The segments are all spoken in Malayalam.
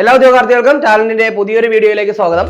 എല്ലാ ഉദ്യോഗാർത്ഥികൾക്കും ടാലന്റിന്റെ പുതിയൊരു വീഡിയോയിലേക്ക് സ്വാഗതം.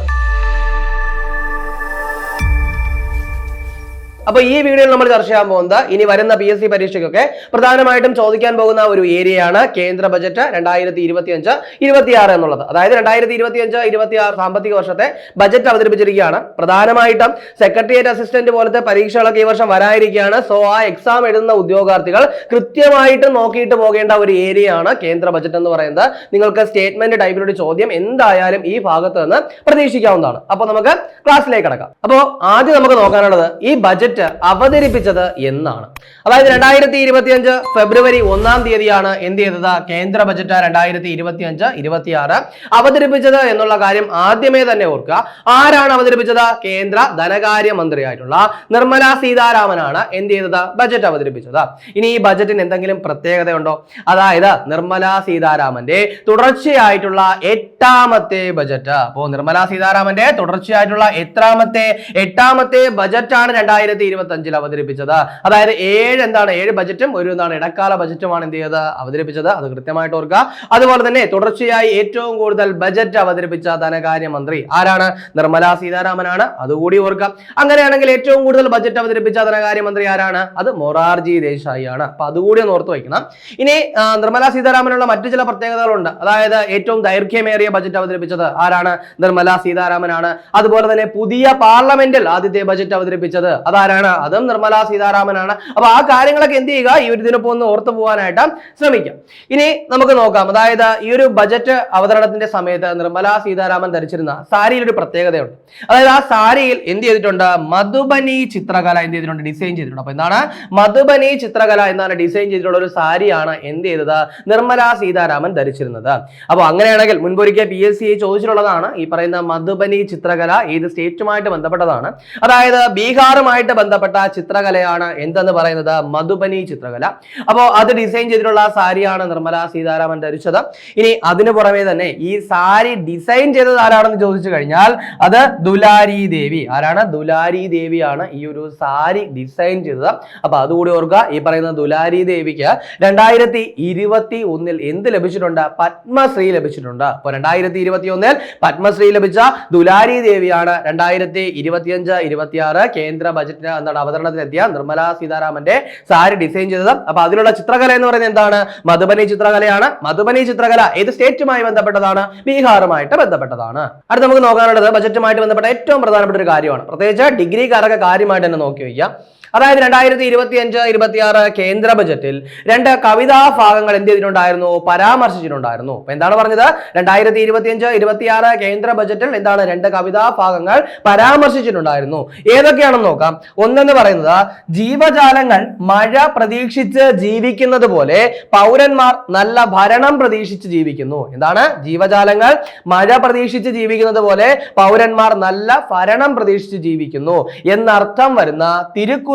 അപ്പൊ ഈ വീഡിയോയിൽ നമ്മൾ ചർച്ച ചെയ്യാൻ പോകുന്നത് ഇനി വരുന്ന പി എസ് സി പരീക്ഷയ്ക്കൊക്കെ പ്രധാനമായിട്ടും ചോദിക്കാൻ പോകുന്ന ഒരു ഏരിയയാണ് കേന്ദ്ര ബജറ്റ് രണ്ടായിരത്തി ഇരുപത്തി അഞ്ച് ഇരുപത്തി ആറ് എന്നുള്ളത്. അതായത് രണ്ടായിരത്തി ഇരുപത്തി അഞ്ച് ഇരുപത്തി ആറ് സാമ്പത്തിക വർഷത്തെ ബജറ്റ് അവതരിപ്പിച്ചിരിക്കുകയാണ്. പ്രധാനമായിട്ടും സെക്രട്ടേറിയറ്റ് അസിസ്റ്റന്റ് പോലത്തെ പരീക്ഷകളൊക്കെ ഈ വർഷം വരാനിരിക്കുകയാണ്. സോ ആ എക്സാം എഴുതുന്ന ഉദ്യോഗാർത്ഥികൾ കൃത്യമായിട്ട് നോക്കിയിട്ട് പോകേണ്ട ഒരു ഏരിയയാണ് കേന്ദ്ര ബജറ്റ് എന്ന് പറയുന്നത്. നിങ്ങൾക്ക് സ്റ്റേറ്റ്മെന്റ് ടൈപ്പിലൊരു ചോദ്യം എന്തായാലും ഈ ഭാഗത്ത് നിന്ന് പ്രതീക്ഷിക്കാവുന്നതാണ്. അപ്പോൾ നമുക്ക് ക്ലാസ്സിലേക്ക് കടക്കാം. അപ്പോൾ ആദ്യം നമുക്ക് നോക്കാനുള്ളത് ഈ ബജറ്റ് അവതരിപ്പിച്ചത് എന്നാണ്. അതായത് രണ്ടായിരത്തി ഇരുപത്തി അഞ്ച് ഫെബ്രുവരി ഒന്നാം തീയതിയാണ് എന്ത് ചെയ്തത്? കേന്ദ്ര ബജറ്റ് രണ്ടായിരത്തി ഇരുപത്തി അഞ്ച് ഇരുപത്തി ആറ് അവതരിപ്പിച്ചത് എന്നുള്ള കാര്യം ആദ്യമേ തന്നെ ഓർക്കുക. ആരാണ് അവതരിപ്പിച്ചത്? കേന്ദ്ര ധനകാര്യ മന്ത്രിയായിട്ടുള്ള നിർമ്മല സീതാരാമനാണ് എന്ത് ചെയ്തത്? ബജറ്റ് അവതരിപ്പിച്ചത്. ഇനി ഈ ബജറ്റിന് എന്തെങ്കിലും പ്രത്യേകതയുണ്ടോ? അതായത് നിർമ്മല സീതാരാമന്റെ തുടർച്ചയായിട്ടുള്ള എട്ടാമത്തെ ബജറ്റ്. അപ്പോ നിർമ്മല സീതാരാമന്റെ തുടർച്ചയായിട്ടുള്ള എത്രാമത്തെ എട്ടാമത്തെ ബജറ്റാണ് രണ്ടായിരത്തി ഇരുപത്തി അഞ്ചിൽ അവതരിപ്പിച്ചത്. അതായത് ഏഴ് എന്താണ് ഏഴ് ബജറ്റും ഒരു എന്താണ് ഇടക്കാല ബജറ്റുമാണ് എന്ത് ചെയ്തത്? അവതരിപ്പിച്ചത്. അത് കൃത്യമായിട്ട് ഓർക്കുക. അതുപോലെ തന്നെ തുടർച്ചയായി ഏറ്റവും കൂടുതൽ ബജറ്റ് അവതരിപ്പിച്ച ധനകാര്യ മന്ത്രി ആരാണ്? നിർമ്മല സീതാരാമനാണ്. അതുകൂടി ഓർക്കുക. അങ്ങനെയാണെങ്കിൽ ഏറ്റവും കൂടുതൽ ബജറ്റ് അവതരിപ്പിച്ച ധനകാര്യ മന്ത്രി ആരാണ്? അത് മൊറാർജി ദേശായി ആണ്. അപ്പൊ അതുകൂടി ഒന്ന് ഓർത്ത് വയ്ക്കണം. ഇനി നിർമ്മല സീതാരാമനുള്ള മറ്റു ചില പ്രത്യേകതകളുണ്ട്. അതായത് ഏറ്റവും ദൈർഘ്യമേറിയ ബജറ്റ് അവതരിപ്പിച്ചത് ആരാണ്? നിർമ്മല സീതാരാമനാണ്. അതുപോലെ തന്നെ പുതിയ പാർലമെന്റിൽ ആദ്യത്തെ ബജറ്റ് അവതരിപ്പിച്ചത് അതാരാണ്? അതും നിർമ്മല സീതാരാമനാണ്. അപ്പൊ ആ കാര്യങ്ങളൊക്കെ എന്ത് ചെയ്യുക? ഈ ഒരു ഇതിനൊപ്പം ഒന്ന് ഓർത്തു പോകാനായിട്ട് ശ്രമിക്കാം. ഇനി നമുക്ക് നോക്കാം. അതായത് ഈ ഒരു ബജറ്റ് അവതരണത്തിന്റെ സമയത്ത് നിർമ്മലാ സീതാരാമൻ ധരിച്ചിരുന്ന സാരിയിൽ ഒരു പ്രത്യേകതയുണ്ട്. അതായത് ആ സാരിയിൽ എന്ത് ചെയ്തിട്ടുണ്ട്? മധുബനി ചിത്രകല എന്ത് ചെയ്തിട്ടുണ്ട്? ഡിസൈൻ ചെയ്തിട്ടുണ്ട്. അപ്പൊ എന്താണ്? മധുബനി ചിത്രകല എന്നാണ് ഡിസൈൻ ചെയ്തിട്ടുള്ള ഒരു സാരിയാണ് എന്ത് ചെയ്തത്? നിർമ്മല സീതാരാമൻ ധരിച്ചിരുന്നത്. അപ്പോൾ അങ്ങനെയാണെങ്കിൽ മുൻപൊരിക്കൽ പി എസ് സി ചോദിച്ചിട്ടുള്ളതാണ് ഈ പറയുന്ന മധുബനി ചിത്രകല ഏത് സ്റ്റേറ്റുമായിട്ട് ബന്ധപ്പെട്ടതാണ്? അതായത് ബീഹാറുമായിട്ട് ബന്ധപ്പെട്ട ചിത്രകലയാണ് എന്തെന്ന് പറയുന്നത്? മധുബനി ചിത്രകല. അപ്പോൾ അത് ഡിസൈൻ ചെയ്തിട്ടുള്ള സാരിയാണ് നിർമ്മല സീതാരാമൻ ധരിച്ചത്. ഇനി അതിനു പുറമെ തന്നെ ഈ സാരി ഡിസൈൻ ചെയ്തത് ആരാണെന്ന് ചോദിച്ചു കഴിഞ്ഞാൽ അത് ദുലാരി ദേവി. ആരാണ്? ദുലാരി ദേവിയാണ് ഈ ഒരു സാരി ഡിസൈൻ ചെയ്തത്. അപ്പൊ അതുകൂടി ഓർക്കുക ഈ പറയുന്ന ദുലാരി ദേവിക്ക് രണ്ടായിരത്തി ഇരുപത്തി ഒന്നിൽ എന്ത് ലഭിച്ചിട്ടുണ്ട്? പത്മശ്രീ ലഭിച്ചിട്ടുണ്ട്. അപ്പൊ രണ്ടായിരത്തി ഇരുപത്തി ഒന്നിൽ പത്മശ്രീ ലഭിച്ച ദുലാരി ദേവിയാണ് രണ്ടായിരത്തി ഇരുപത്തിയഞ്ച് ഇരുപത്തിയാറ് കേന്ദ്ര ബജറ്റിന് എന്താണ് അവതരണത്തിനെത്തിയ നിർമ്മല സീതാരാമന്റെ സാരി ഡിസൈൻ ചെയ്തത്. അപ്പൊ അതിലുള്ള ചിത്രകല എന്ന് പറയുന്നത് എന്താണ്? മധുബനി ചിത്രകലയാണ്. മധുബനി ചിത്രകല ഏത് സ്റ്റേറ്റുമായി ബന്ധപ്പെട്ടതാണ്? ബീഹാറുമായിട്ട് ബന്ധപ്പെട്ടതാണ്. അടുത്ത് നമുക്ക് നോക്കാനുള്ളത് ബജറ്റുമായിട്ട് ബന്ധപ്പെട്ട ഏറ്റവും പ്രധാനപ്പെട്ട ഒരു കാര്യമാണ്. പ്രത്യേകിച്ച് ഡിഗ്രിക്കാരൊക്കെ കാര്യമായിട്ട് തന്നെ നോക്കി വയ്ക്കുക. അതായത് രണ്ടായിരത്തി ഇരുപത്തി അഞ്ച് ഇരുപത്തി ആറ് കേന്ദ്ര ബജറ്റിൽ രണ്ട് കവിതാ ഭാഗങ്ങൾ എന്ത് ചെയ്തിട്ടുണ്ടായിരുന്നു? പരാമർശിച്ചിട്ടുണ്ടായിരുന്നു. അപ്പൊ എന്താണ് പറഞ്ഞത്? രണ്ടായിരത്തി ഇരുപത്തി അഞ്ച് ഇരുപത്തി ആറ് കേന്ദ്ര ബജറ്റിൽ എന്താണ് രണ്ട് കവിതാ ഭാഗങ്ങൾ പരാമർശിച്ചിട്ടുണ്ടായിരുന്നു. ഏതൊക്കെയാണെന്ന് നോക്കാം. ഒന്നെന്ന് പറയുന്നത് ജീവജാലങ്ങൾ മഴ പ്രതീക്ഷിച്ച് ജീവിക്കുന്നത് പോലെ പൗരന്മാർ നല്ല ഭരണം പ്രതീക്ഷിച്ച് ജീവിക്കുന്നു. എന്താണ്? ജീവജാലങ്ങൾ മഴ പ്രതീക്ഷിച്ച് ജീവിക്കുന്നത് പോലെ പൗരന്മാർ നല്ല ഭരണം പ്രതീക്ഷിച്ച് ജീവിക്കുന്നു. എന്നർത്ഥം വരുന്ന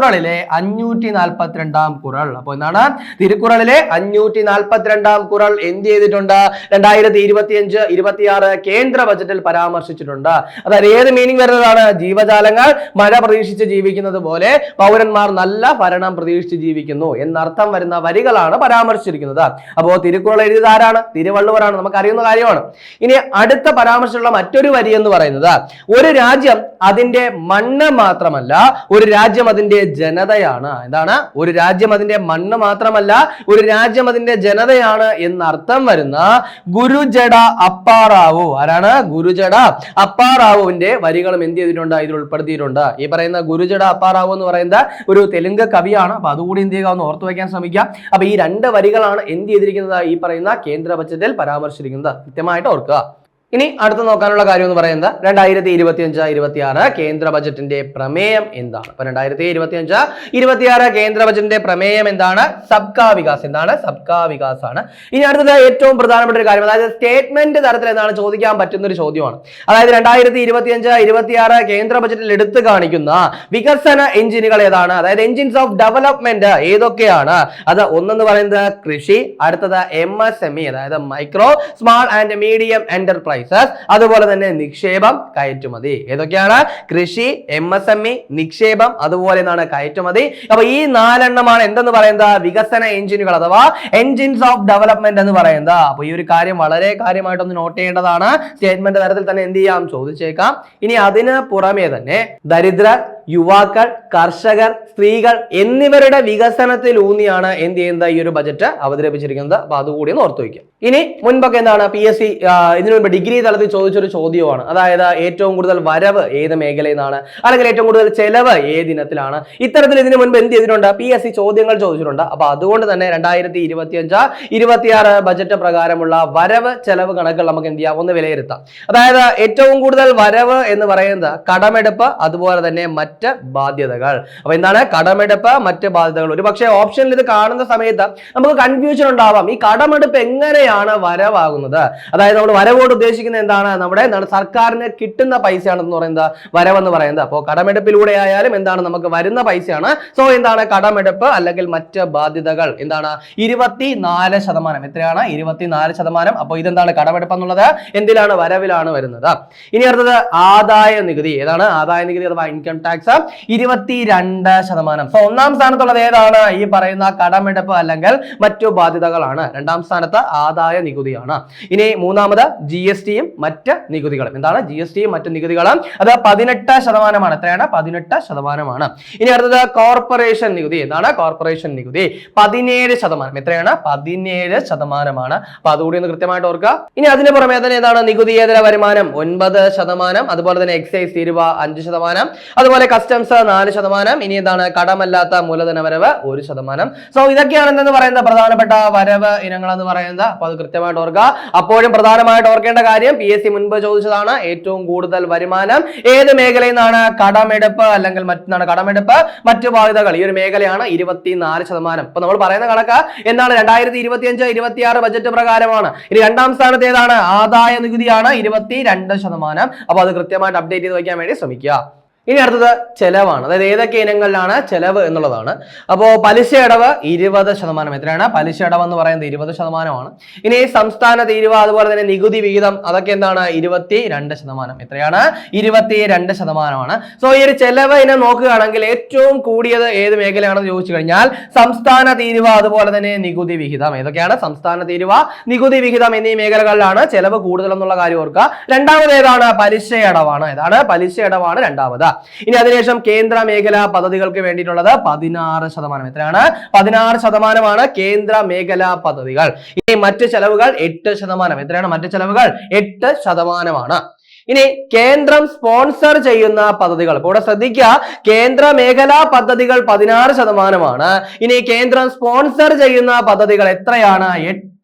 തിരുക്കുറളിലെ അഞ്ഞൂറ്റി നാൽപ്പത്തിരണ്ടാം കുറൾ. അപ്പൊ എന്താണ്? തിരുക്കുറളിലെ അഞ്ഞൂറ്റി നാൽപ്പത്തിരണ്ടാം കുറൾ എന്ത് ചെയ്തിട്ടുണ്ട്? രണ്ടായിരത്തി ഇരുപത്തി അഞ്ച് ഇരുപത്തിയാറ് കേന്ദ്ര ബജറ്റിൽ പരാമർശിച്ചിട്ടുണ്ട്. അതായത് ഏത് മീനിങ് വരുന്നതാണ്? ജീവജാലങ്ങൾ മഴ പ്രതീക്ഷിച്ച് ജീവിക്കുന്നത് പോലെ പൗരന്മാർ നല്ല ഭരണം പ്രതീക്ഷിച്ച് ജീവിക്കുന്നു എന്നർത്ഥം വരുന്ന വരികളാണ് പരാമർശിച്ചിരിക്കുന്നത്. അപ്പോ തിരുക്കുറൾ എഴുതിയത് ആരാണ്? തിരുവള്ളുവരാണ്. നമുക്ക് അറിയുന്ന കാര്യമാണ്. ഇനി അടുത്ത പരാമർശമുള്ള മറ്റൊരു വരി എന്ന് പറയുന്നത് ഒരു രാജ്യം അതിന്റെ മണ്ണ് മാത്രമല്ല ഒരു രാജ്യം അതിന്റെ ജനതയാണ്. എന്താണ്? ഒരു രാജ്യം അതിന്റെ മണ്ണ് മാത്രമല്ല ഒരു രാജ്യം അതിന്റെ ജനതയാണ് എന്നർത്ഥം വരുന്ന ഗുരുജട അപ്പാറാവു. ആരാണ്? ഗുരുജട അപ്പാറാവുവിന്റെ വരികളും എന്ത് ചെയ്തിട്ടുണ്ട്? ഇതിൽ ഉൾപ്പെടുത്തിയിട്ടുണ്ട്. ഈ പറയുന്ന ഗുരുജട അപ്പാറാവു എന്ന് പറയുന്ന ഒരു തെലുങ്ക് കവിയാണ്. അപ്പൊ അതുകൂടി എന്ത് ചെയ്യുക? ഒന്ന് ഓർത്തു വയ്ക്കാൻ ശ്രമിക്കുക. അപ്പൊ ഈ രണ്ട് വരികളാണ് എന്ത് ചെയ്തിരിക്കുന്നത്? ഈ പറയുന്ന കേന്ദ്ര ബജറ്റിൽ പരാമർശിച്ചിരിക്കുന്നത്. കൃത്യമായിട്ട് ഓർക്കുക. ഇനി അടുത്ത് നോക്കാനുള്ള കാര്യം എന്ന് പറയുന്നത് രണ്ടായിരത്തി ഇരുപത്തി അഞ്ച് ഇരുപത്തി ആറ് കേന്ദ്ര ബജറ്റിന്റെ പ്രമേയം എന്താണ്? അപ്പൊ രണ്ടായിരത്തി ഇരുപത്തി അഞ്ച് ഇരുപത്തി ആറ് കേന്ദ്ര ബജറ്റിന്റെ പ്രമേയം എന്താണ്? സബ്കാ വികാസ്. എന്താണ്? സബ്കാ വികാസ് ആണ് ഇനി അടുത്തത് ഏറ്റവും പ്രധാനപ്പെട്ട ഒരു കാര്യം അതായത് സ്റ്റേറ്റ്മെന്റ് തരത്തിൽ എന്താണ് ചോദിക്കാൻ പറ്റുന്ന ഒരു ചോദ്യമാണ്. അതായത് രണ്ടായിരത്തി ഇരുപത്തി അഞ്ച് ഇരുപത്തി ആറ് കേന്ദ്ര ബജറ്റിൽ എടുത്തു കാണിക്കുന്ന വികസന എഞ്ചിനുകൾ ഏതാണ്? അതായത് എഞ്ചിൻസ് ഓഫ് ഡെവലപ്മെന്റ് ഏതൊക്കെയാണ്? അത് ഒന്നെന്ന് പറയുന്നത് കൃഷി അടുത്തത് എം എസ് എം ഇ അതായത് micro small and medium enterprise. Enterprises അതുപോലെ തന്നെ നിക്ഷേപം കയറ്റുമതി. ഏതൊക്കെയാണ്? കൃഷി എം എസ് എം ഇ നിക്ഷേപം അതുപോലെ എന്താണ് കയറ്റുമതി. അപ്പൊ ഈ നാലെണ്ണമാണ് എന്തെന്ന് പറയുന്നത്? വികസന എഞ്ചിനുകൾ അഥവാ എഞ്ചിൻസ് ഓഫ് ഡെവലപ്മെന്റ് എന്ന് പറയുന്നത്. അപ്പൊ ഈ ഒരു കാര്യം വളരെ കാര്യമായിട്ടൊന്ന് നോട്ട് ചെയ്യേണ്ടതാണ്. സ്റ്റേറ്റ്മെന്റ് തരത്തിൽ തന്നെ എന്ത് ചെയ്യാം? ചോദിച്ചേക്കാം. ഇനി അതിന് പുറമേ തന്നെ ദരിദ്ര യുവാക്കൾ കർഷകർ സ്ത്രീകൾ എന്നിവരുടെ വികസനത്തിൽ ഊന്നിയാണ് എന്ത് ചെയ്യുന്നത്? ഈ ഒരു ബജറ്റ് അവതരിപ്പിച്ചിരിക്കുന്നത്. അപ്പൊ അതുകൂടി ഒന്ന് ഓർത്തു വയ്ക്കുക ഇനി മുൻപൊക്കെ എന്താണ്? പി എസ് സി ഇതിനു മുൻപ് ഡിഗ്രി തലത്തിൽ ചോദിച്ചൊരു ചോദ്യമാണ് അതായത് ഏറ്റവും കൂടുതൽ വരവ് ഏത് മേഖലയിൽ നിന്നാണ് അല്ലെങ്കിൽ ഏറ്റവും കൂടുതൽ ചെലവ് ഏത് ഇനത്തിലാണ് ഇത്തരത്തിൽ ഇതിനു മുൻപ് എന്ത് ചെയ്തിട്ടുണ്ട്? പി എസ് സി ചോദ്യങ്ങൾ ചോദിച്ചിട്ടുണ്ട്. അപ്പൊ അതുകൊണ്ട് തന്നെ രണ്ടായിരത്തി ഇരുപത്തി അഞ്ച് ഇരുപത്തിയാറ് ബജറ്റ് പ്രകാരമുള്ള വരവ് ചെലവ് കണക്കുകൾ നമുക്ക് എന്ത് ചെയ്യാം? ഒന്ന് വിലയിരുത്താം. അതായത് ഏറ്റവും കൂടുതൽ വരവ് എന്ന് പറയുന്നത് കടമെടുപ്പ് അതുപോലെ തന്നെ മറ്റ് ബാധ്യതകൾ. അപ്പൊ എന്താണ്? കടമെടുപ്പ് മറ്റ് ബാധ്യതകൾ. ഒരു പക്ഷേ ഓപ്ഷനിൽ ഇത് കാണുന്ന സമയത്ത് നമുക്ക് കൺഫ്യൂഷൻ ഉണ്ടാവാം. ഈ കടമെടുപ്പ് എങ്ങനെയാണ് വരവാകുന്നത്? അതായത് നമ്മൾ വരവോട് ഉദ്ദേശിക്കുന്നത് എന്താണ്? നമ്മുടെ എന്താണ് സർക്കാരിന് കിട്ടുന്ന പൈസയാണെന്ന് പറയുന്നത് വരവെന്ന് പറയുന്നത്. അപ്പോൾ കടമെടുപ്പിലൂടെ ആയാലും എന്താണ് നമുക്ക് വരുന്ന പൈസയാണ്. സോ എന്താണ് കടമെടുപ്പ് അല്ലെങ്കിൽ മറ്റ് ബാധ്യതകൾ? എന്താണ്? ഇരുപത്തി നാല് ശതമാനം. എത്രയാണ്? ഇരുപത്തിനാല് ശതമാനം. അപ്പോൾ ഇതെന്താണ് കടമെടുപ്പ് എന്നുള്ളത്? എന്തിലാണ്? വരവിലാണ് വരുന്നത്. ഇനി അടുത്തത് ആദായ നികുതി. ഏതാണ്? ആദായ നികുതി അഥവാ ഇൻകം ടാക്സ് ഇരുപത്തിരണ്ട് ശതമാനം. സോ ഒന്നാം സ്ഥാനത്തുള്ളത് ഏതാണ്? ഈ പറയുന്ന കടമെടുപ്പ് അല്ലെങ്കിൽ മറ്റു ബാധ്യതകളാണ്. രണ്ടാം സ്ഥാനത്ത് ആദായ നികുതിയാണ്. ഇനി മൂന്നാമത് ജി എസ് ടിയും മറ്റ് നികുതികളും. എന്താണ്? ജി എസ് ടിയും മറ്റ് നികുതികളും. അത് പതിനെട്ട് ശതമാനമാണ്. എത്രയാണ്? പതിനെട്ട് ശതമാനമാണ്. ഇനി അടുത്തത് കോർപ്പറേഷൻ നികുതി. എന്താണ്? കോർപ്പറേഷൻ നികുതി. പതിനേഴ് ശതമാനം. എത്രയാണ്? പതിനേഴ് ശതമാനമാണ്. അപ്പൊ അതുകൂടി ഒന്ന് കൃത്യമായിട്ട് ഓർക്കുക. ഇനി അതിന് പുറമെ തന്നെ ഏതാണ് നികുതിയേതര വരുമാനം? ഒൻപത് ശതമാനം. അതുപോലെ തന്നെ എക്സൈസ് തീരുവ അഞ്ച് ശതമാനം. അതുപോലെ കസ്റ്റംസ് നാല് ശതമാനം. ഇനി എന്താണ്? കടമല്ലാത്ത മൂലധന വരവ് ഒരു ശതമാനം. സോ ഇതൊക്കെയാണ് എന്തെന്ന് പറയുന്നത്? പ്രധാനപ്പെട്ട വരവ് ഇനങ്ങൾ എന്ന് പറയുന്നത്. അപ്പൊ അത് കൃത്യമായിട്ട് ഓർക്കുക. അപ്പോഴും പ്രധാനമായിട്ട് ഓർക്കേണ്ട കാര്യം പി എസ് സി മുൻപ് ചോദിച്ചതാണ് ഏറ്റവും കൂടുതൽ വരുമാനം. ഏത് മേഖലയിൽ നിന്നാണ് കടമെടുപ്പ് അല്ലെങ്കിൽ മറ്റൊന്നാണ് കടമെടുപ്പ്? മറ്റു ബാധ്യതകൾ. ഈ ഒരു മേഖലയാണ് ഇരുപത്തിനാല് ശതമാനം. ഇപ്പൊ നമ്മൾ പറയുന്ന കണക്ക് എന്താണ്? രണ്ടായിരത്തി ഇരുപത്തി അഞ്ച് ഇരുപത്തി ആറ് ബജറ്റ് പ്രകാരമാണ്. ഇനി രണ്ടാം സ്ഥാനത്ത് ഏതാണ്? ആദായ നികുതിയാണ് ഇരുപത്തി രണ്ട് ശതമാനം. അപ്പൊ അത് കൃത്യമായിട്ട് അപ്ഡേറ്റ് ചെയ്ത് വയ്ക്കാൻ വേണ്ടി ശ്രമിക്കുക. ഇനി അടുത്തത് ചെലവാണ്. അതായത് ഏതൊക്കെ ഇനങ്ങളിലാണ് ചെലവ് എന്നുള്ളതാണ്. അപ്പോൾ പലിശ ഇടവ് ഇരുപത് ശതമാനം. എത്രയാണ്? പലിശ ഇടവ് എന്ന് പറയുന്നത് ഇരുപത് ശതമാനമാണ്. ഇനി സംസ്ഥാന തീരുവ അതുപോലെ തന്നെ നികുതി വിഹിതം അതൊക്കെ എന്താണ്? ഇരുപത്തി രണ്ട് ശതമാനം. എത്രയാണ്? ഇരുപത്തി രണ്ട് ശതമാനമാണ്. സോ ഈ ഒരു ചെലവ് ഇനം നോക്കുകയാണെങ്കിൽ ഏറ്റവും കൂടിയത് ഏത് മേഖലയാണെന്ന് ചോദിച്ചു കഴിഞ്ഞാൽ സംസ്ഥാന തീരുവ അതുപോലെ തന്നെ നികുതി വിഹിതം. ഏതൊക്കെയാണ്? സംസ്ഥാന തീരുവ നികുതി വിഹിതം എന്നീ മേഖലകളിലാണ് ചെലവ് കൂടുതൽ എന്നുള്ള കാര്യം ഓർക്കുക. രണ്ടാമത് ഏതാണ്? പലിശ ഇടവാണ്. ഏതാണ്? പലിശ ഇടവാണ് രണ്ടാമത്. ഇനി അതിനുശേഷം കേന്ദ്ര മേഖലാ പദ്ധതികൾക്ക് വേണ്ടിയിട്ടുള്ളത് പതിനാറ് ശതമാനം. എത്രയാണ്? പതിനാറ് ശതമാനമാണ് കേന്ദ്ര മേഖലാ പദ്ധതികൾ. ഇനി മറ്റ് ചെലവുകൾ എട്ട് ശതമാനം. എത്രയാണ് മറ്റ് ചെലവുകൾ? എട്ട് ശതമാനമാണ്. ഇനി കേന്ദ്രം സ്പോൺസർ ചെയ്യുന്ന പദ്ധതികൾ. ഇപ്പോൾ ഇവിടെ ശ്രദ്ധിക്കുക കേന്ദ്ര മേഖലാ പദ്ധതികൾ പതിനാറ് ശതമാനമാണ്. ഇനി കേന്ദ്രം സ്പോൺസർ ചെയ്യുന്ന പദ്ധതികൾ എത്രയാണ്?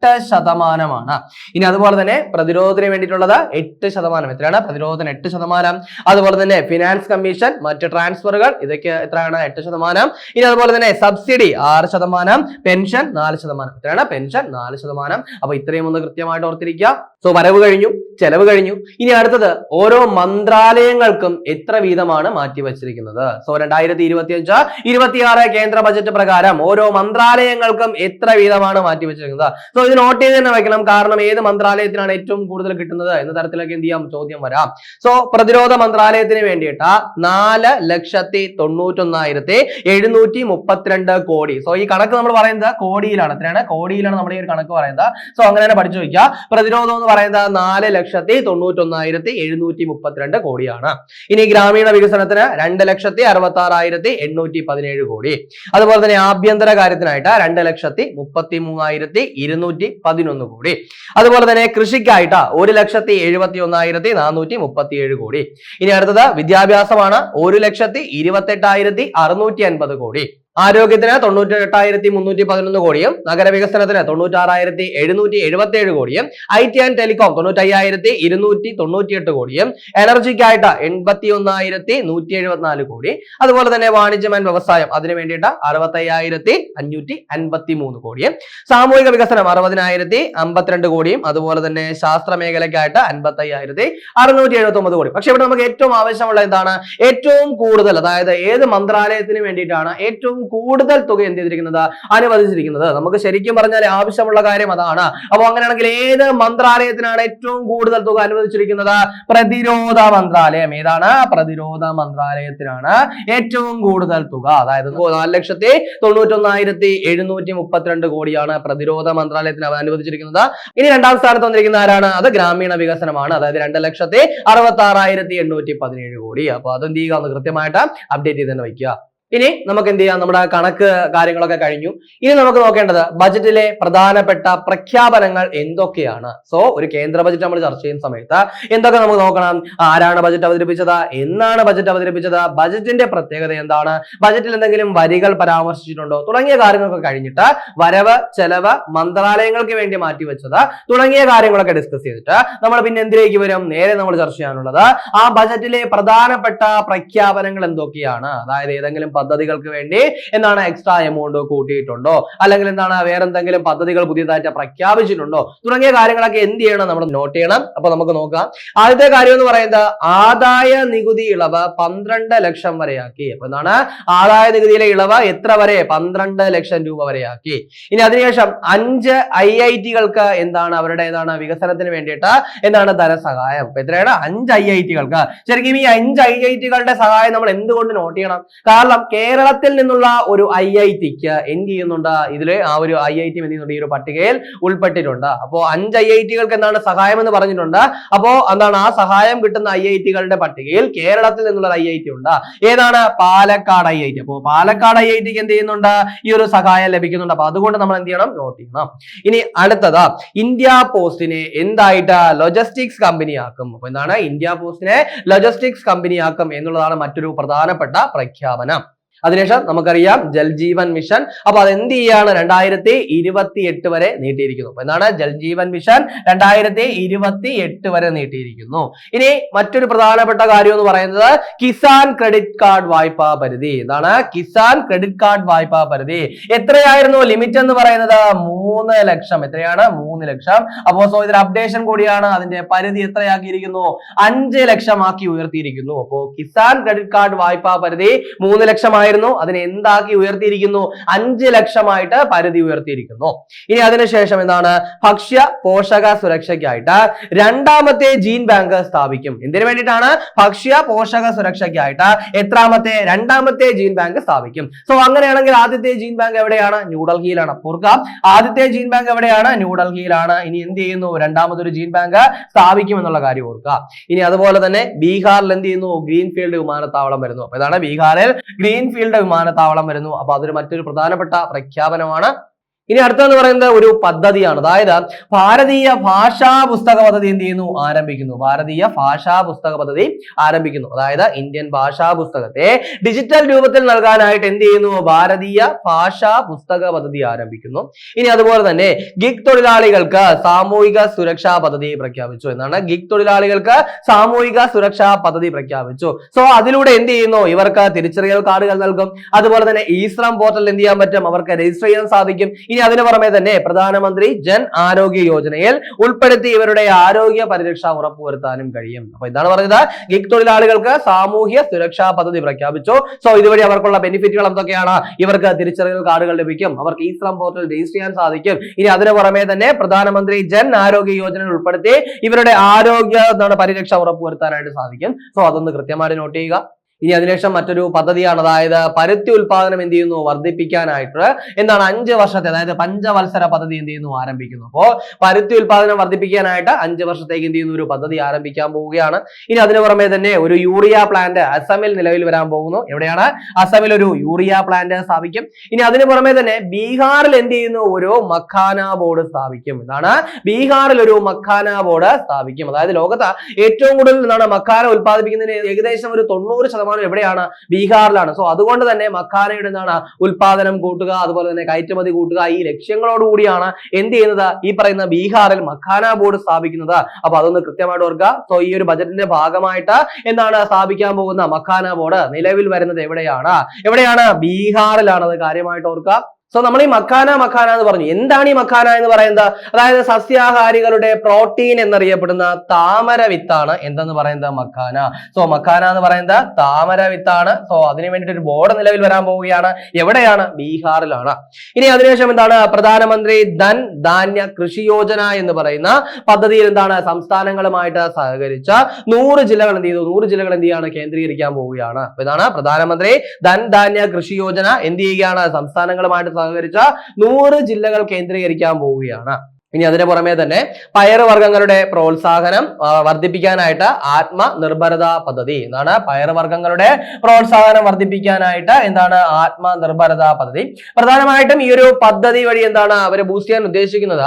എട്ട് ശതമാനമാണ്. ഇനി അതുപോലെ തന്നെ പ്രതിരോധത്തിന് വേണ്ടിയിട്ടുള്ളത് എട്ട് ശതമാനം. എത്രയാണ്? പ്രതിരോധത്തിന് എട്ട് ശതമാനം. അതുപോലെ തന്നെ ഫിനാൻസ് കമ്മീഷൻ മറ്റ് ട്രാൻസ്ഫറുകൾ ഇതൊക്കെ എത്രയാണ്? എട്ട് ശതമാനം. ഇനി അതുപോലെ തന്നെ സബ്സിഡി ആറ് ശതമാനം. പെൻഷൻ നാല് ശതമാനം. എത്രയാണ്? പെൻഷൻ നാല് ശതമാനം. അപ്പൊ ഇത്രയും ഒന്ന് കൃത്യമായിട്ട് ഓർത്തിരിക്കുക. സോ വരവ് കഴിഞ്ഞു ചെലവ് കഴിഞ്ഞു. ഇനി അടുത്തത് ഓരോ മന്ത്രാലയങ്ങൾക്കും എത്ര വീതമാണ് മാറ്റി വച്ചിരിക്കുന്നത് സോ രണ്ടായിരത്തി ഇരുപത്തി അഞ്ച് ഇരുപത്തിയാറ് കേന്ദ്ര ബജറ്റ് പ്രകാരം ഓരോ മന്ത്രാലയങ്ങൾക്കും എത്ര വീതമാണ് മാറ്റി വെച്ചിരിക്കുന്നത് സോ ഇത് നോട്ട് ചെയ്ത് തന്നെ വെക്കണം. കാരണം ഏത് മന്ത്രാലയത്തിനാണ് ഏറ്റവും കൂടുതൽ കിട്ടുന്നത്? എന്ന തരത്തിലൊക്കെ എന്ത് ചെയ്യാം? ചോദ്യം വരാം. സോ പ്രതിരോധ മന്ത്രാലയത്തിന് വേണ്ടിയിട്ട് നാല് ലക്ഷത്തി തൊണ്ണൂറ്റൊന്നായിരത്തി എഴുന്നൂറ്റി മുപ്പത്തിരണ്ട് കോടി. സോ ഈ കണക്ക് നമ്മൾ പറയുന്നത് കോടിയിലാണ്. എത്രയാണ്? കോടിയിലാണ് നമ്മൾ ഈ ഒരു കണക്ക് പറയുന്നത്. സോ അങ്ങനെ തന്നെ പഠിച്ചു വയ്ക്കുക. പ്രതിരോധം എന്ന് പറയുന്നത് നാല് ലക്ഷത്തി തൊണ്ണൂറ്റൊന്നായിരത്തി എഴുന്നൂറ്റി മുപ്പത്തിരണ്ട് കോടിയാണ്. ഇനി ഗ്രാമീണ വികസനത്തിന് രണ്ട് ലക്ഷത്തി അറുപത്തി ആറായിരത്തി എണ്ണൂറ്റി പതിനേഴ് കോടി. അതുപോലെ തന്നെ ആഭ്യന്തര കാര്യത്തിനായിട്ട് രണ്ട് ലക്ഷത്തി മുപ്പത്തി മൂവായിരത്തി ഇരുന്നൂറ്റി പതിനൊന്ന് കോടി. അതുപോലെ തന്നെ കൃഷിക്കായിട്ട് ഒരു ലക്ഷത്തി എഴുപത്തി ഒന്നായിരത്തി നാനൂറ്റി മുപ്പത്തി ഏഴ് കോടി. ഇനി അടുത്തത് വിദ്യാഭ്യാസമാണ് ഒരു ലക്ഷത്തി ഇരുപത്തി എട്ടായിരത്തി അറുന്നൂറ്റി അൻപത് കോടി. ആരോഗ്യത്തിന് തൊണ്ണൂറ്റി എട്ടായിരത്തി മുന്നൂറ്റി പതിനൊന്ന് കോടിയും നഗരവികസനത്തിന് തൊണ്ണൂറ്റാറായിരത്തി എഴുന്നൂറ്റി എഴുപത്തി ഏഴ് കോടിയും ഐ ടി ആൻഡ് ടെലികോം തൊണ്ണൂറ്റി അയ്യായിരത്തി ഇരുന്നൂറ്റി തൊണ്ണൂറ്റിയെട്ട് കോടിയും എനർജിക്കായിട്ട് എൺപത്തി ഒന്നായിരത്തി നൂറ്റി എഴുപത്തിനാല് കോടി. അതുപോലെ തന്നെ വാണിജ്യം ആൻഡ് വ്യവസായം അതിനു വേണ്ടിയിട്ട് അറുപത്തി അയ്യായിരത്തി അഞ്ഞൂറ്റി അൻപത്തി മൂന്ന് കോടിയും സാമൂഹിക വികസനം അറുപതിനായിരത്തി അമ്പത്തിരണ്ട് കോടിയും അതുപോലെ തന്നെ ശാസ്ത്ര മേഖലയ്ക്കായിട്ട് അൻപത്തി അയ്യായിരത്തി അറുന്നൂറ്റി എഴുപത്തി ഒമ്പത് കോടി. പക്ഷെ ഇവിടെ നമുക്ക് ഏറ്റവും ആവശ്യമുള്ള എന്താണ്? ഏറ്റവും കൂടുതൽ അതായത് ഏത് മന്ത്രാലയത്തിന് വേണ്ടിയിട്ടാണ് ഏറ്റവും കൂടുതൽ തുക എന്ത് ചെയ്തിരിക്കുന്നത്? അനുവദിച്ചിരിക്കുന്നത്. നമുക്ക് ശരിക്കും പറഞ്ഞാൽ ആവശ്യമുള്ള കാര്യം അതാണ്. അപ്പോൾ അങ്ങനെയാണെങ്കിൽ ഏത് മന്ത്രാലയത്തിനാണ് ഏറ്റവും കൂടുതൽ തുക അനുവദിച്ചിരിക്കുന്നത്? പ്രതിരോധ മന്ത്രാലയം. ഏതാണ്? പ്രതിരോധ മന്ത്രാലയത്തിനാണ് ഏറ്റവും കൂടുതൽ തുക. അതായത് നാല് ലക്ഷത്തി തൊണ്ണൂറ്റൊന്നായിരത്തി എഴുന്നൂറ്റി മുപ്പത്തിരണ്ട് കോടിയാണ് പ്രതിരോധ മന്ത്രാലയത്തിന് അനുവദിച്ചിരിക്കുന്നത്. ഇനി രണ്ടാം സ്ഥാനത്ത് വന്നിരിക്കുന്ന ആരാണ്? അത് ഗ്രാമീണ വികസനമാണ്. അതായത് രണ്ട് ലക്ഷത്തി അറുപത്തി ആറായിരത്തി എണ്ണൂറ്റി പതിനേഴ് കോടി. അപ്പൊ അതെന്ത് ചെയ്യുക? ഒന്ന് കൃത്യമായിട്ട് അപ്ഡേറ്റ് ചെയ്ത് തന്നെ വയ്ക്കുക. ഇനി നമുക്ക് എന്ത് ചെയ്യാം? നമ്മുടെ കണക്ക് കാര്യങ്ങളൊക്കെ കഴിഞ്ഞു. ഇനി നമുക്ക് നോക്കേണ്ടത് ബജറ്റിലെ പ്രധാനപ്പെട്ട പ്രഖ്യാപനങ്ങൾ എന്തൊക്കെയാണ്? സോ ഒരു കേന്ദ്ര ബജറ്റ് നമ്മൾ ചർച്ച ചെയ്യുന്ന സമയത്ത് എന്തൊക്കെ നമുക്ക് നോക്കണം? ആരാണ് ബജറ്റ് അവതരിപ്പിച്ചത്? എന്നാണ് ബജറ്റ് അവതരിപ്പിച്ചത്? ബജറ്റിന്റെ പ്രത്യേകത എന്താണ്? ബജറ്റിൽ എന്തെങ്കിലും വരികൾ പരാമർശിച്ചിട്ടുണ്ടോ? തുടങ്ങിയ കാര്യങ്ങളൊക്കെ കഴിഞ്ഞിട്ട് വരവ് ചെലവ് മന്ത്രാലയങ്ങൾക്ക് വേണ്ടി മാറ്റിവെച്ചത് തുടങ്ങിയ കാര്യങ്ങളൊക്കെ ഡിസ്കസ് ചെയ്തിട്ട് നമ്മൾ പിന്നെ എന്തിലേക്ക് വരും? നേരെ നമ്മൾ ചർച്ച ചെയ്യാനുള്ളത് ആ ബജറ്റിലെ പ്രധാനപ്പെട്ട പ്രഖ്യാപനങ്ങൾ എന്തൊക്കെയാണ്? അതായത് ഏതെങ്കിലും പദ്ധതികൾക്ക് വേണ്ടി എന്താണ് എക്സ്ട്രാ എമൗണ്ട് കൂട്ടിയിട്ടുണ്ടോ? അല്ലെങ്കിൽ എന്താണ് വേറെ എന്തെങ്കിലും പദ്ധതികൾ പുതിയതായിട്ട് പ്രഖ്യാപിച്ചിട്ടുണ്ടോ? തുടങ്ങിയ കാര്യങ്ങളൊക്കെ എന്ത് ചെയ്യണം നമ്മൾ നോട്ട് ചെയ്യണം. അപ്പൊ നമുക്ക് നോക്കാം. ആദ്യത്തെ കാര്യം എന്ന് പറയുന്നത് ആദായ നികുതി ഇളവ് പന്ത്രണ്ട് ലക്ഷം വരെയാക്കി. അപ്പൊ എന്താണ്? ആദായ നികുതിയിലെ ഇളവ് എത്ര വരെ? പന്ത്രണ്ട് ലക്ഷം രൂപ വരെയാക്കി. ഇനി അതിനുശേഷം അഞ്ച് ഐ ഐ ടികൾക്ക് എന്താണ് അവരുടെ ഏതാണ് വികസനത്തിന് വേണ്ടിയിട്ട് എന്താണ് ധനസഹായം? അപ്പൊ എത്രയാണ്? അഞ്ച് ഐ ഐ ടികൾക്ക്. ശരിക്കും ഈ അഞ്ച് ഐ ഐ ടികളുടെ സഹായം നമ്മൾ എന്തുകൊണ്ട് നോട്ട് ചെയ്യണം? കാരണം കേരളത്തിൽ നിന്നുള്ള ഒരു ഐ ഐ ടിക്ക് എന്ത് ചെയ്യുന്നുണ്ട്? ഇതിൽ ആ ഒരു ഐ ഐ ടി എന്ത് ചെയ്യുന്നുണ്ട്? ഈ ഒരു പട്ടികയിൽ ഉൾപ്പെട്ടിട്ടുണ്ട്. അപ്പോൾ അഞ്ച് ഐ ഐ ടികൾക്ക് എന്താണ് സഹായം എന്ന് പറഞ്ഞിട്ടുണ്ട്. അപ്പോൾ എന്താണ് ആ സഹായം കിട്ടുന്ന ഐ ഐ ടികളുടെ പട്ടികയിൽ കേരളത്തിൽ നിന്നുള്ള ഐ ഐ ടി ഉണ്ട്. ഏതാണ്? Palakkad I I T. അപ്പോ പാലക്കാട് ഐ ഐ ടിക്ക് എന്ത് ചെയ്യുന്നുണ്ട്? ഈ ഒരു സഹായം ലഭിക്കുന്നുണ്ട്. അപ്പൊ അതുകൊണ്ട് നമ്മൾ എന്ത് ചെയ്യണം? നോട്ട് ചെയ്യണം. ഇനി അടുത്തത് ഇന്ത്യ പോസ്റ്റിനെ എന്തായിട്ട് ലൊജിസ്റ്റിക്സ് കമ്പനി ആക്കും. അപ്പൊ എന്താണ്? ഇന്ത്യ പോസ്റ്റിനെ ലൊജിസ്റ്റിക്സ് കമ്പനി ആക്കും എന്നുള്ളതാണ് മറ്റൊരു പ്രധാനപ്പെട്ട പ്രഖ്യാപനം. അതിനുശേഷം നമുക്കറിയാം ജൽജീവൻ മിഷൻ. അപ്പൊ അത് എന്ത് ചെയ്യാണ് രണ്ടായിരത്തി ഇരുപത്തി എട്ട് വരെ നീട്ടിയിരിക്കുന്നു. അപ്പൊ എന്താണ്? ജൽജീവൻ മിഷൻ രണ്ടായിരത്തി ഇരുപത്തി എട്ട് വരെ നീട്ടിയിരിക്കുന്നു. ഇനി മറ്റൊരു പ്രധാനപ്പെട്ട കാര്യം എന്ന് പറയുന്നത് കിസാൻ ക്രെഡിറ്റ് കാർഡ് വായ്പാ പരിധി. എന്താണ്? കിസാൻ ക്രെഡിറ്റ് കാർഡ് വായ്പാ പരിധി. എത്രയായിരുന്നു ലിമിറ്റ് എന്ന് പറയുന്നത്? മൂന്ന് ലക്ഷം. എത്രയാണ്? മൂന്ന് ലക്ഷം. അപ്പോ സോ ഇതിൽ അപ്ഡേഷൻ കൂടിയാണ്. അതിന്റെ പരിധി എത്രയാക്കിയിരിക്കുന്നു? അഞ്ച് ലക്ഷമാക്കി ഉയർത്തിയിരിക്കുന്നു. അപ്പോ കിസാൻ ക്രെഡിറ്റ് കാർഡ് വായ്പാ പരിധി മൂന്ന് ലക്ഷമായിരുന്നു അതിനെ എന്താക്കി ഉയർത്തിയിരിക്കുന്നു? അഞ്ച് ലക്ഷമായിട്ട് പരിധി ഉയർത്തിയിരിക്കുന്നു. ഇനി അതിനുശേഷം എന്താണ്? ഭക്ഷ്യ പോഷക സുരക്ഷയ്ക്കായിട്ട് രണ്ടാമത്തെ ജീൻ ബാങ്ക് സ്ഥാപിക്കും. എന്തിനു വേണ്ടിയിട്ടാണ്? ഭക്ഷ്യ പോഷക സുരക്ഷയ്ക്കായിട്ട് എത്രാമത്തെ? രണ്ടാമത്തെ ജീൻ ബാങ്ക് സ്ഥാപിക്കും. സോ അങ്ങനെയാണെങ്കിൽ ആദ്യത്തെ ജീൻ ബാങ്ക് എവിടെയാണ്? ന്യൂഡൽഹിയിലാണ്. ഓർക്കാം ആദ്യത്തെ ജീൻ ബാങ്ക് എവിടെയാണ്? ന്യൂഡൽഹിയിലാണ്. ഇനി എന്ത് ചെയ്യുന്നു? രണ്ടാമതൊരു ജീൻ ബാങ്ക് സ്ഥാപിക്കും എന്നുള്ള കാര്യം ഓർക്കുക. ഇനി അതുപോലെ തന്നെ ബീഹാറിൽ എന്ത് ചെയ്യുന്നു? ഗ്രീൻഫീൽഡ് വിമാനത്താവളം വരുന്നു. അപ്പൊ ഇതാണ് ബീഹാറിൽ ഗ്രീൻഫീൽഡ് വിമാനത്താവളം വരുന്നു. അപ്പൊ അതൊരു മറ്റൊരു പ്രധാനപ്പെട്ട പ്രഖ്യാപനമാണ്. ഇനി അടുത്തെന്ന് പറയുന്നത് ഒരു പദ്ധതിയാണ്. അതായത് ഭാരതീയ ഭാഷാ പുസ്തക പദ്ധതി എന്ത് ചെയ്യുന്നു? ആരംഭിക്കുന്നു. ഭാരതീയ ഭാഷാ പുസ്തക പദ്ധതി ആരംഭിക്കുന്നു. അതായത് ഇന്ത്യൻ ഭാഷാ പുസ്തകത്തെ ഡിജിറ്റൽ രൂപത്തിൽ നൽകാനായിട്ട് എന്ത് ചെയ്യുന്നു? ഭാരതീയ ഭാഷാ പുസ്തക പദ്ധതി ആരംഭിക്കുന്നു. ഇനി അതുപോലെ തന്നെ ഗിഗ് തൊഴിലാളികൾക്ക് സാമൂഹിക സുരക്ഷാ പദ്ധതി പ്രഖ്യാപിച്ചു എന്നാണ് ഗിഗ് തൊഴിലാളികൾക്ക് സാമൂഹിക സുരക്ഷാ പദ്ധതി പ്രഖ്യാപിച്ചു. സോ അതിലൂടെ എന്ത് ചെയ്യുന്നു? ഇവർക്ക് തിരിച്ചറിയൽ കാർഡുകൾ നൽകും. അതുപോലെ തന്നെ ഈ ശ്രം പോർട്ടൽ എന്ത് ചെയ്യാൻ പറ്റും? അവർക്ക് രജിസ്റ്റർ ചെയ്യാൻ സാധിക്കും. ഇനി അതിന് പുറമെ തന്നെ പ്രധാനമന്ത്രി ജൻ ആരോഗ്യ യോജനയിൽ ഉൾപ്പെടുത്തി ഇവരുടെ ആരോഗ്യ പരിരക്ഷ ഉറപ്പുവരുത്താനും കഴിയും. അപ്പൊ ഇതാണ് പറഞ്ഞത്. ഗിഗ് തൊഴിലാളികൾക്ക് സാമൂഹ്യ സുരക്ഷാ പദ്ധതി പ്രഖ്യാപിച്ചു. സോ ഇതുവഴി അവർക്കുള്ള ബെനിഫിറ്റുകൾ എന്തൊക്കെയാണ്? ഇവർക്ക് തിരിച്ചറിയൽ കാർഡുകൾ ലഭിക്കും. അവർക്ക് ഈ ശ്രം പോർട്ടൽ രജിസ്റ്റർ ചെയ്യാൻ സാധിക്കും. ഇനി അതിന് പുറമെ തന്നെ പ്രധാനമന്ത്രി ജൻ ആരോഗ്യ യോജനയിൽ ഉൾപ്പെടുത്തി ഇവരുടെ ആരോഗ്യ എന്താണ് പരിരക്ഷ ഉറപ്പുവരുത്താനായിട്ട് സാധിക്കും. സോ അതൊന്ന് കൃത്യമായിട്ട് നോട്ട് ചെയ്യുക. ഇനി അതിനുശേഷം മറ്റൊരു പദ്ധതിയാണ് അതായത് പരുത്തി ഉൽപാദനം എന്ത് ചെയ്യുന്നു? വർദ്ധിപ്പിക്കാനായിട്ട്. എന്താണ്? അഞ്ച് വർഷത്തെ അതായത് പഞ്ചവത്സര പദ്ധതി എന്ത് ചെയ്യുന്നു? ആരംഭിക്കുന്നു. അപ്പോൾ പരുത്തി ഉൽപാദനം വർദ്ധിപ്പിക്കാനായിട്ട് അഞ്ച് വർഷത്തേക്ക് എന്ത് ചെയ്യുന്നു? ഒരു പദ്ധതി ആരംഭിക്കാൻ പോവുകയാണ്. ഇനി അതിനു പുറമെ തന്നെ ഒരു യൂറിയ പ്ലാന്റ് അസമിൽ നിലവിൽ വരാൻ പോകുന്നു. എവിടെയാണ്? അസമിൽ ഒരു യൂറിയ പ്ലാന്റ് സ്ഥാപിക്കും. ഇനി അതിനു പുറമെ തന്നെ ബീഹാറിൽ എന്ത് ചെയ്യുന്നു? ഒരു മഖാന ബോർഡ് സ്ഥാപിക്കും. എന്താണ്? ബീഹാറിൽ ഒരു മഖാന ബോർഡ് സ്ഥാപിക്കും. അതായത് ലോകത്ത് ഏറ്റവും കൂടുതൽ എന്താണ്? മഖാന ഉൽപ്പാദിപ്പിക്കുന്നതിന് ഏകദേശം ഒരു തൊണ്ണൂറ് ശതമാനം എവിടെയാണ്? ബീഹാറിലാണ്. സോ അതുകൊണ്ട് തന്നെ മഖാനയുടെ എന്താണ്? ഉൽപാദനം കൂട്ടുക അതുപോലെ തന്നെ കയറ്റുമതി കൂട്ടുക ഈ ലക്ഷ്യങ്ങളോട് കൂടിയാണ് എന്ത് ചെയ്യുന്നത്? ഈ പറയുന്ന ബീഹാറിൽ മഖാന ബോർഡ് സ്ഥാപിക്കുന്നത്. അപ്പൊ അതൊന്ന് കൃത്യമായിട്ട് ഓർക്കുക. സോ ഈ ഒരു ബജറ്റിന്റെ ഭാഗമായിട്ട് എന്താണ് സ്ഥാപിക്കാൻ പോകുന്ന മഖാന ബോർഡ് നിലവിൽ വരുന്നത് എവിടെയാണ്? എവിടെയാണ്? ബീഹാറിലാണ് അത് കാര്യമായിട്ട് ഓർക്കുക. സോ നമ്മൾ ഈ മക്കാന മക്കാന എന്ന് പറഞ്ഞു. എന്താണ് ഈ മക്കാന എന്ന് പറയുന്നത്? അതായത് സസ്യാഹാരികളുടെ പ്രോട്ടീൻ എന്നറിയപ്പെടുന്ന താമര വിത്താണ് എന്തെന്ന് പറയുന്നത്? മക്കാന സോ മക്കാന എന്ന് പറയുന്നത് താമര വിത്താണ്. സോ അതിനു വേണ്ടിയിട്ട് ഒരു ബോർഡ് നിലവിൽ വരാൻ പോവുകയാണ്. എവിടെയാണ്? ബീഹാറിലാണ്. ഇനി അതിനുശേഷം എന്താണ്? പ്രധാനമന്ത്രി ധൻ ധാന്യ കൃഷി യോജന എന്ന് പറയുന്ന പദ്ധതിയിൽ എന്താണ്? സംസ്ഥാനങ്ങളുമായിട്ട് സഹകരിച്ച നൂറ് ജില്ലകൾ എന്ത് ചെയ്തു? നൂറ് ജില്ലകൾ എന്ത് ചെയ്യാണ്? കേന്ദ്രീകരിക്കാൻ പോവുകയാണ്. ഇതാണ് പ്രധാനമന്ത്രി ധൻ ധാന്യ കൃഷി യോജന എന്ത് ചെയ്യുകയാണ്? സംസ്ഥാനങ്ങളുമായിട്ട് സഹകരിച്ച നൂറ് ജില്ലകൾ കേന്ദ്രീകരിക്കാൻ പോവുകയാണ്. ഇനി അതിന് പുറമെ തന്നെ പയറുവർഗങ്ങളുടെ പ്രോത്സാഹനം വർദ്ധിപ്പിക്കാനായിട്ട് ആത്മനിർഭരത പദ്ധതി. എന്താണ്? പയറുവർഗങ്ങളുടെ പ്രോത്സാഹനം വർദ്ധിപ്പിക്കാനായിട്ട് എന്താണ് ആത്മനിർഭരത പദ്ധതി. പ്രധാനമായിട്ടും ഈ ഒരു പദ്ധതി വഴി എന്താണ് അവർ ബൂസ്റ്റ് ചെയ്യാൻ ഉദ്ദേശിക്കുന്നത്?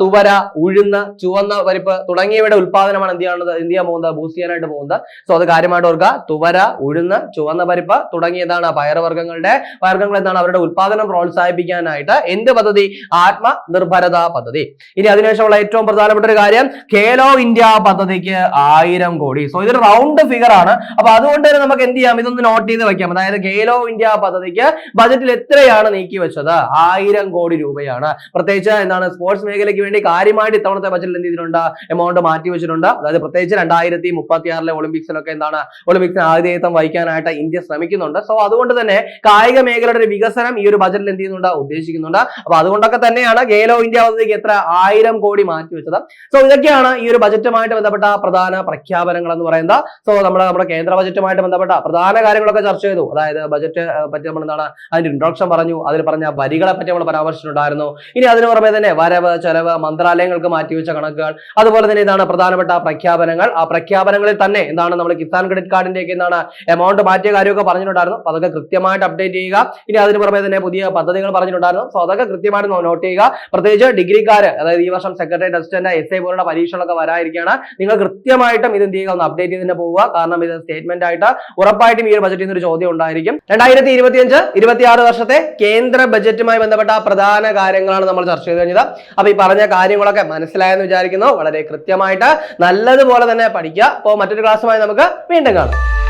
തുവര ഉഴുന്ന ചുവന്ന പരിപ്പ് തുടങ്ങിയവയുടെ ഉത്പാദനമാണ് എന്ത് ചെയ്യുന്നത് എന്ത് ചെയ്യാൻ പോകുന്നത്? ബൂസ്റ്റ് ചെയ്യാനായിട്ട് പോകുന്നത്. സോ അത് കാര്യമായിട്ട് ഓർക്കുക. തുവര ഉഴുന്ന ചുവന്ന പരിപ്പ് തുടങ്ങിയതാണ് പയറുവർഗങ്ങളുടെ പയർഗങ്ങൾ എന്താണ് അവരുടെ ഉത്പാദനം പ്രോത്സാഹിപ്പിക്കാനായിട്ട് എന്ത് പദ്ധതി? ആത്മനിർഭരത പദ്ധതി. ഇനി അതിനുശേഷമുള്ള ഏറ്റവും പ്രധാനപ്പെട്ട ഒരു കാര്യം ഖേലോ ഇന്ത്യ പദ്ധതിക്ക് ആയിരം കോടി. സോ ഇതൊരു റൗണ്ട് ഫിഗർ ആണ്. അപ്പൊ അതുകൊണ്ട് തന്നെ നമുക്ക് എന്ത് ചെയ്യാം? ഇതൊന്ന് നോട്ട് ചെയ്ത് വെക്കാം അതായത് ഖേലോ ഇന്ത്യ പദ്ധതിക്ക് ബജറ്റിൽ എത്രയാണ് നീക്കി വെച്ചത്? ആയിരം കോടി രൂപയാണ്. പ്രത്യേകിച്ച് എന്താണ് സ്പോർട്സ് മേഖലയ്ക്ക് വേണ്ടി കാര്യമായിട്ട് ഇത്തവണത്തെ ബജറ്റിൽ എന്ത് ചെയ്തിട്ടുണ്ട്? എമൗണ്ട് മാറ്റി വെച്ചിട്ടുണ്ട്. അതായത് പ്രത്യേകിച്ച് രണ്ടായിരത്തി മുപ്പത്തി ആറിലെ ഒളിമ്പിക്സിലൊക്കെ എന്താണ് ഒളിമ്പിക്സിന് ആതിഥേയത്വം വഹിക്കാനായിട്ട് ഇന്ത്യ ശ്രമിക്കുന്നുണ്ട്. സോ അതുകൊണ്ട് തന്നെ കായിക മേഖലയുടെ ഒരു വികസനം ഈ ഒരു ബജറ്റിൽ എന്ത് ചെയ്യുന്നുണ്ട്? ഉദ്ദേശിക്കുന്നുണ്ട്. അപ്പൊ അതുകൊണ്ടൊക്കെ തന്നെയാണ് ഖേലോ ഇന്ത്യ പദ്ധതിക്ക് എത്ര ആയിരം കോടി മാറ്റി വെച്ചത്. സോ ഇതൊക്കെയാണ് ഈ ഒരു ബജറ്റുമായിട്ട് ബന്ധപ്പെട്ട പ്രധാന പ്രഖ്യാപനങ്ങൾ എന്ന് പറയുന്നത്. സോ നമ്മുടെ നമ്മുടെ കേന്ദ്ര ബജറ്റുമായിട്ട് ബന്ധപ്പെട്ട പ്രധാന കാര്യങ്ങളൊക്കെ ചർച്ച ചെയ്തു. അതായത് ബജറ്റ് പറ്റി നമ്മൾ എന്താണ് അതിന്റെ ഇൻട്രോഡക്ഷൻ പറഞ്ഞു. അതിൽ പറഞ്ഞ വരികളെ പറ്റി നമ്മൾ പരാമർശിച്ചിട്ടുണ്ടായിരുന്നു. ഇനി അതിന് പുറമെ തന്നെ വരവ് ചെലവ് മന്ത്രാലയങ്ങൾക്ക് മാറ്റിവെച്ച കണക്കുകൾ അതുപോലെ തന്നെ ഇതാണ് പ്രധാനപ്പെട്ട പ്രഖ്യാപനങ്ങൾ. ആ പ്രഖ്യാപനങ്ങളിൽ തന്നെ എന്താണ് നമ്മൾ കിസാൻ ക്രെഡിറ്റ് കാർഡിന്റെ ഒക്കെ എന്താണ് എമൗണ്ട് മാറ്റിയ കാര്യമൊക്കെ പറഞ്ഞിട്ടുണ്ടായിരുന്നു. അപ്പൊ അതൊക്കെ കൃത്യമായിട്ട് അപ്ഡേറ്റ് ചെയ്യുക. ഇനി അതിന് പുറമെ തന്നെ പുതിയ പദ്ധതികൾ പറഞ്ഞിട്ടുണ്ടായിരുന്നു. സോ അതൊക്കെ കൃത്യമായിട്ട് നോട്ട് ചെയ്യുക. പ്രത്യേകിച്ച് ഡിഗ്രിക്കാര് അതായത് ഈ വർഷം സെക്രട്ടറി അസിസ്റ്റന്റ് എസ് ഐ പോലുള്ള പരീക്ഷകളൊക്കെ വരാതിരിക്കുകയാണ് നിങ്ങൾ കൃത്യമായിട്ടും ഇത് എന്ത് ചെയ്യുക? ഒന്ന് അപ്ഡേറ്റ് ചെയ്ത് തന്നെ പോവുക. കാരണം ഇത് സ്റ്റേറ്റ്മെന്റ് ആയിട്ട് ഉറപ്പായിട്ടും ഈ ഒരു ബജറ്റിൽ നിന്ന് ഒരു ചോദ്യം ഉണ്ടായിരിക്കും. രണ്ടായിരത്തി ഇരുപത്തിയഞ്ച് ഇരുപത്തിയാറ് വർഷത്തെ കേന്ദ്ര ബജറ്റുമായി ബന്ധപ്പെട്ട പ്രധാന കാര്യങ്ങളാണ് നമ്മൾ ചർച്ച ചെയ്ത് കഴിഞ്ഞത്. അപ്പൊ ഈ പറഞ്ഞ കാര്യങ്ങളൊക്കെ മനസ്സിലായെന്ന് വിചാരിക്കുന്നു. വളരെ കൃത്യമായിട്ട് നല്ലതുപോലെ തന്നെ പഠിക്കുക. അപ്പോൾ മറ്റൊരു ക്ലാസ്സുമായി നമുക്ക് വീണ്ടും കാണാം.